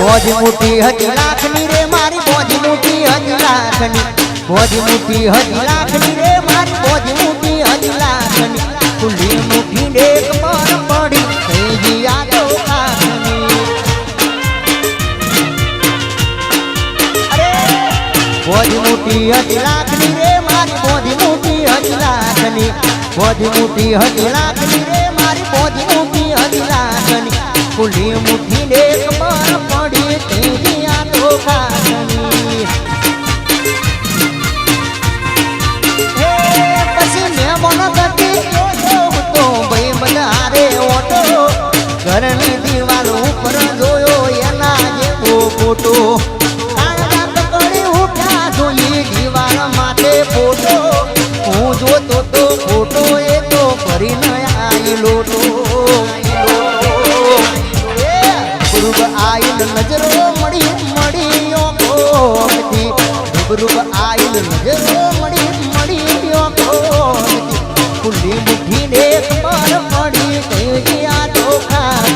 ભોજ મોટી હજી લાખની રે મારી ભોજ મોટી હજી લાખની ભોજ મોટી હજી લાખની રે મારી ભોજ મોટી હજી લાખની ખુલ્લી મુઠી ડેક પર પડી થઈ ગયા તો કાખની અરે ભોજ મોટી હજી લાખની રે મારી ભોજ મોટી હજી લાખની ભોજ મોટી હજી લાખની રે મારી ભોજ મોટી હજી લાખની ખુલ્લી મુઠ્ઠી ડેક પર પડી થઈ ગયા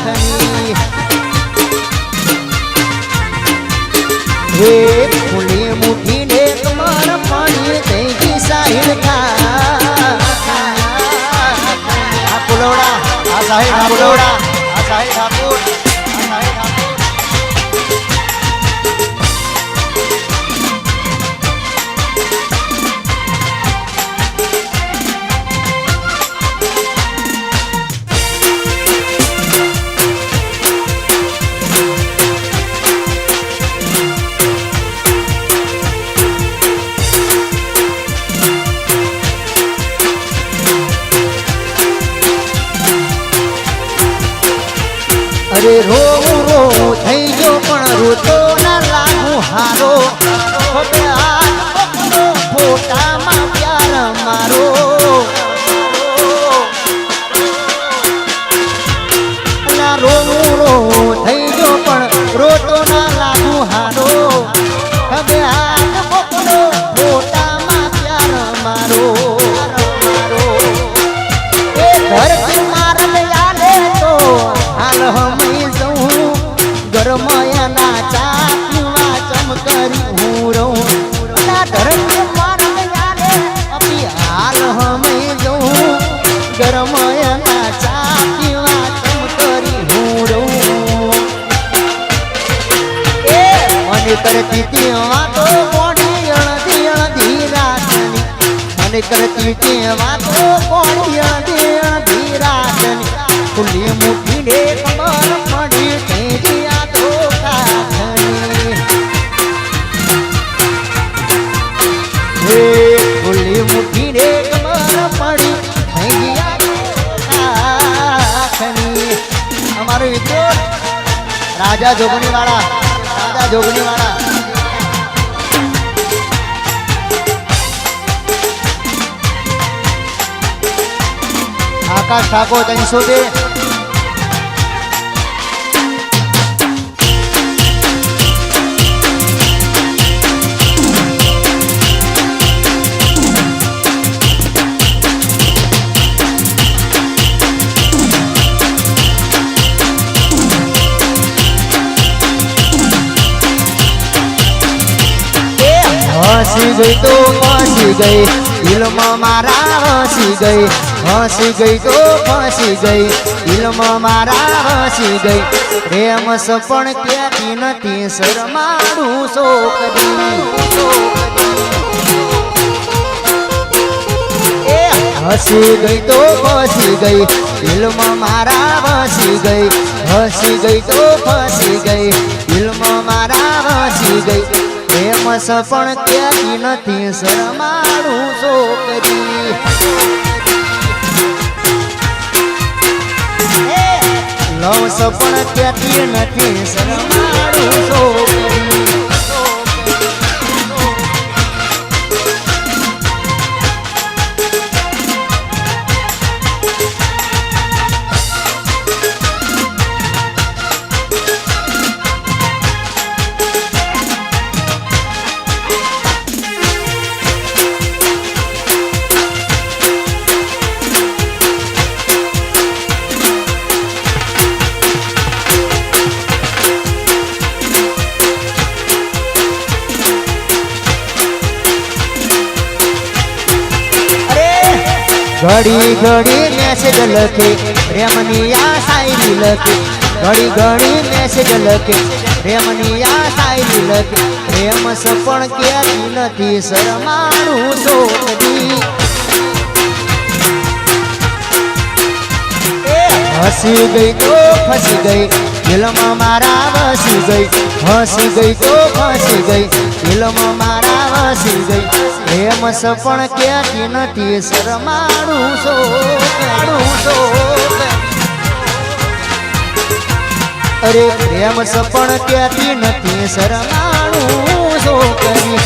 ખાખની હે ખુલ્લી મુઠ્ઠી ને કમર પડી કઈ ગઈ સાહિલ ખા. આ પુલવડા, આ સાહિલ આ સાહિલ રોવું થઈ ગયો પણ રોતો ના લાગુ હારો. ફોટામાં પ્યાર મારો. ગરમયના ચા પીવા ચમકરી હું રહું ના ધરતી મારને યાદે અભી હાલ હમી જઉં ગરમયના ચા પીવા ચમકરી હું રહું એ મને કરતી વાતો મોડી અણધી અણધી રાખની મને રાજા જોગણી વાળા રાજા જોગણી વાળા આકાશ ઠાકોર ત્રણસો બે. હસી ગઈ તો ફસી ગઈ. દિલમાં મારા હસી ગઈ. હસી ગઈ તો ફસી ગઈ. દિલમાં મારા હસી ગઈ. પ્રેમ સપણ ક્યાંથી નથી શરમાડું છોકરી હસી ગઈ તો ફસી ગઈ. દિલમાં મારા વસી ગઈ. હસી ગઈ તો ફસી ગઈ. દિલમાં મારા વસી ગઈ. પ્રેમ પણ ત્યાગી નથી શરમાડું છોકરી. લવ સપણ ત્યાગી નથી શરમાડું છોકરી. ઘડી ઘડી મેસેજ લખે, પ્રેમની આ શાયરી લખે, ઘડી ઘડી મેસેજ લખે, પ્રેમની આ શાયરી લખે, પ્રેમ સપણ ક્યાંથી નથી શરમાણું સોટની હસી ગઈ તો ફસી ગઈ દિલમાં મારા વસી ગઈ હસી ગઈ તો ફસી ગઈ. દિલમાં મારા વસી ગઈ, પ્રેમ સપણ ક્યાંથી નથી શરમાણું છો સો. અરે પ્રેમ સપણ ક્યાંથી નથી શરમાણું છો કરી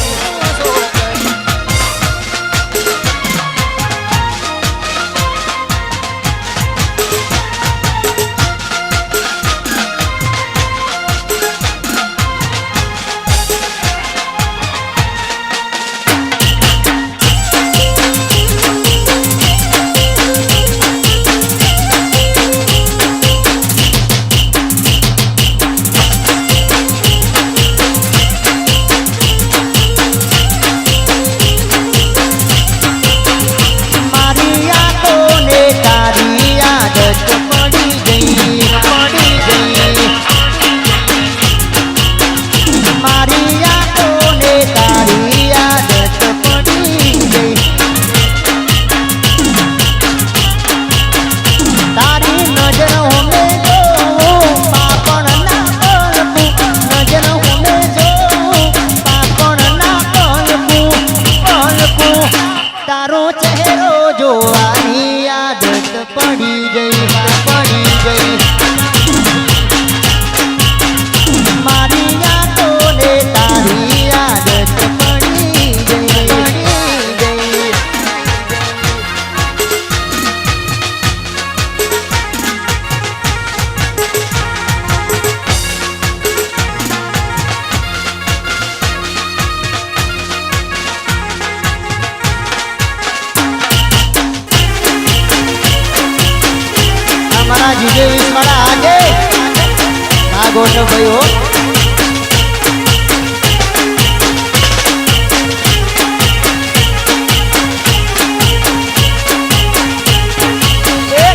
આ ગોઠવ ભાઈ હો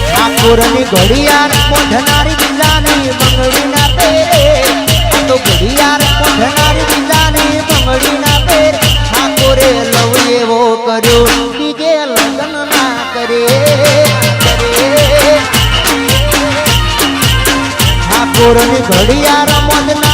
ઠાકોરની ઘડિયાળ પોઢનારી જિલ્લાની બંગડી ઘડિયાળ